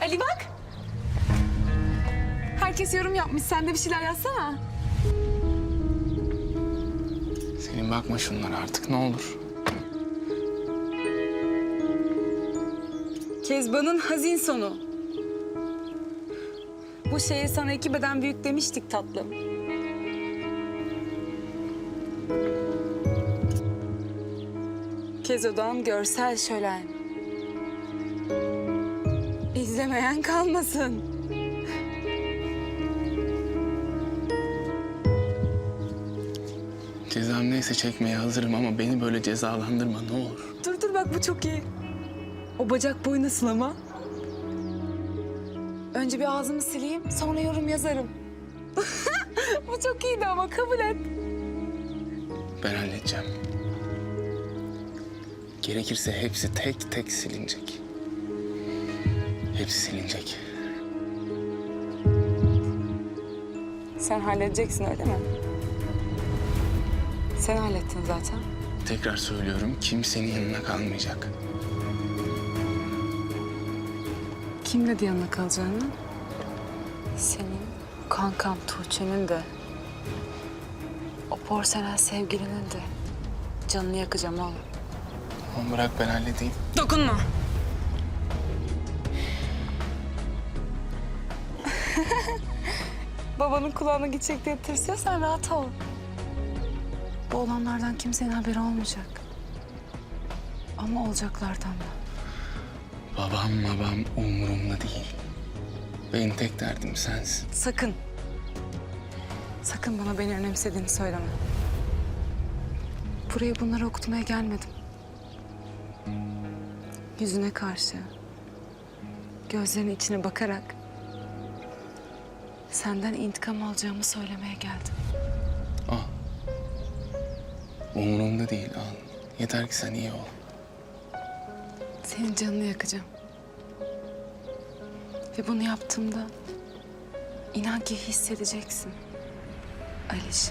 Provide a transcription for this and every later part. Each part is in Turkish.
Ali bak. Herkes yorum yapmış. Sen de bir şeyler yazsana. Senin bakma şunlara artık ne olur. Kezban'ın hazin sonu. Bu şeye sana iki beden büyük demiştik tatlım. Kezo'dan görsel şölen. İzlemeyen kalmasın. Cezam neyse çekmeye hazırım ama beni böyle cezalandırma ne olur. Dur dur bak bu çok iyi. O bacak boyu nasıl ama? Önce bir ağzımı sileyim sonra yorum yazarım. bu çok iyiydi ama kabul et. Ben halledeceğim. Gerekirse hepsi tek tek silinecek. Hepsi silinecek. Sen halledeceksin öyle mi? Sen hallettin zaten. Tekrar söylüyorum kimsenin yanına kalmayacak. Kim dedi yanına kalacağını? Senin kankam Tuğçe'nin de o porselen sevgilinin de canını yakacağım oğlum. Tamam bırak ben halledeyim. Dokunma. Babanın kulağına gidecek diye tırsıyorsan rahat ol. Bu olanlardan kimsenin haberi olmayacak. Ama olacaklardan da. Babam babam umurumda değil. Benim tek derdim sensin. Sakın. Sakın bana beni önemsediğini söyleme. Buraya bunları okutmaya gelmedim. Yüzüne karşı, gözlerinin içine bakarak senden intikam alacağımı söylemeye geldim. Al. Umurumda değil al. Yeter ki sen iyi ol. Senin canını yakacağım. Ve bunu yaptığımda inan ki hissedeceksin. Aliş.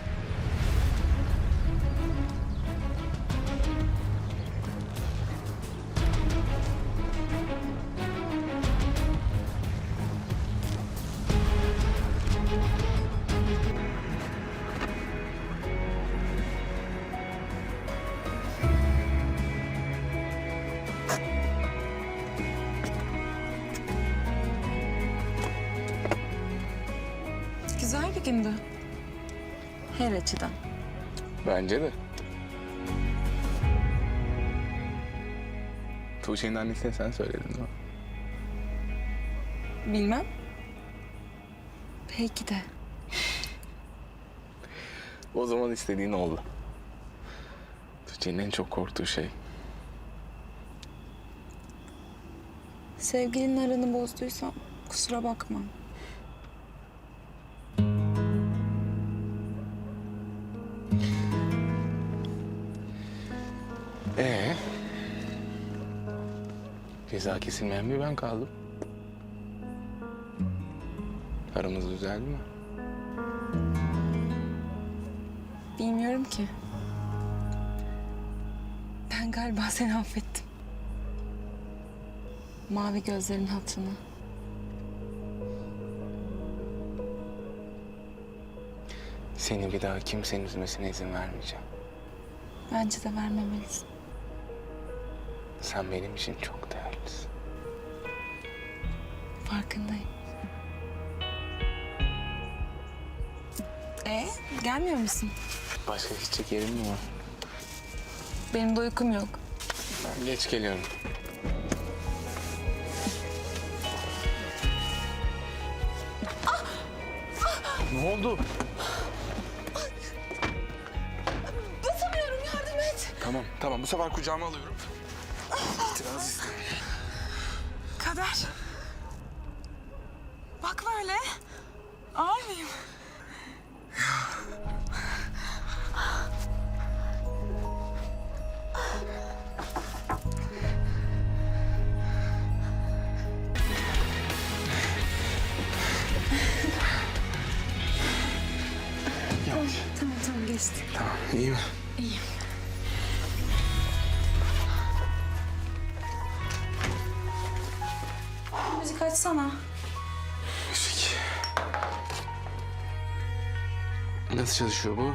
Gündü. Her açıdan. Bence de. Tuğçe'nin annesine sen söyledin değil mi? Bilmem. Belki de. O zaman istediğin oldu. Tuğçe'nin en çok korktuğu şey. Sevgilinin aranı bozduysam kusura bakma. Ee? Ceza kesilmeyen bir ben kaldım. Aramız düzeldi mi? Bilmiyorum ki. Ben galiba seni affettim. Mavi gözlerin hatırına. Seni bir daha kimsenin üzmesine izin vermeyeceğim. Bence de vermemelisin. Sen benim için çok değerlisin. Farkındayım. Ee, gelmiyor musun? Başka gidecek yerin mi var? Benim de uykum yok. Ben geç geliyorum. Ne oldu? Basamıyorum yardım et. Tamam, tamam. Bu sefer kucağıma alıyorum. İtiraz istemiyorum. Kader. Bak böyle. Ağır mıyım? Tamam tamam geçti. Tamam, iyi mi? İyiyim. Açsana. Müzik. Nasıl çalışıyor bu?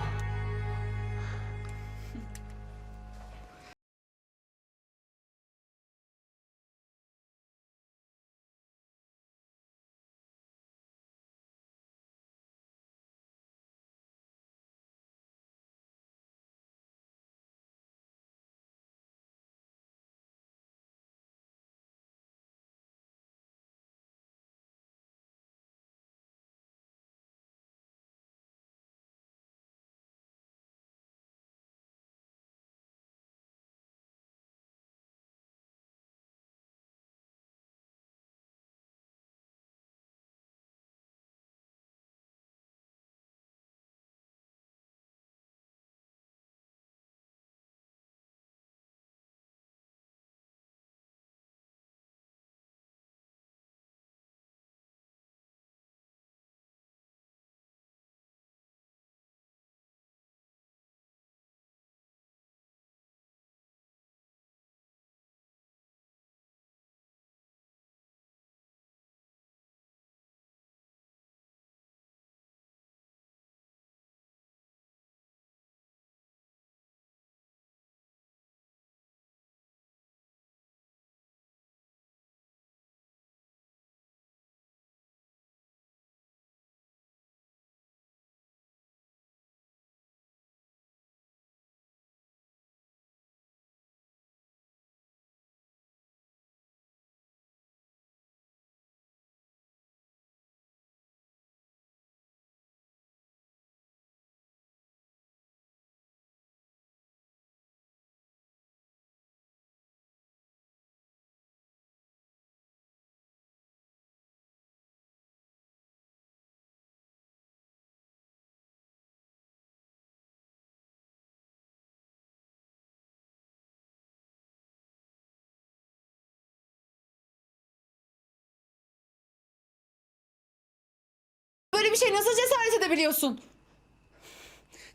Bir şey nasıl cesaret edebiliyorsun?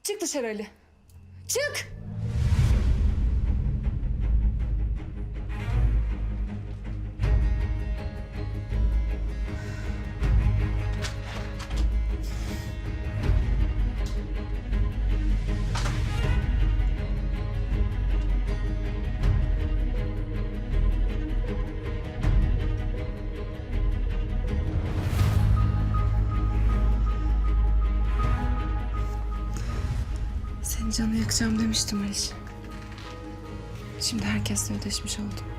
Çık dışarı Ali. Çık! Canı yakacağım demiştim Aliş. Şimdi herkesle ödeşmiş oldum.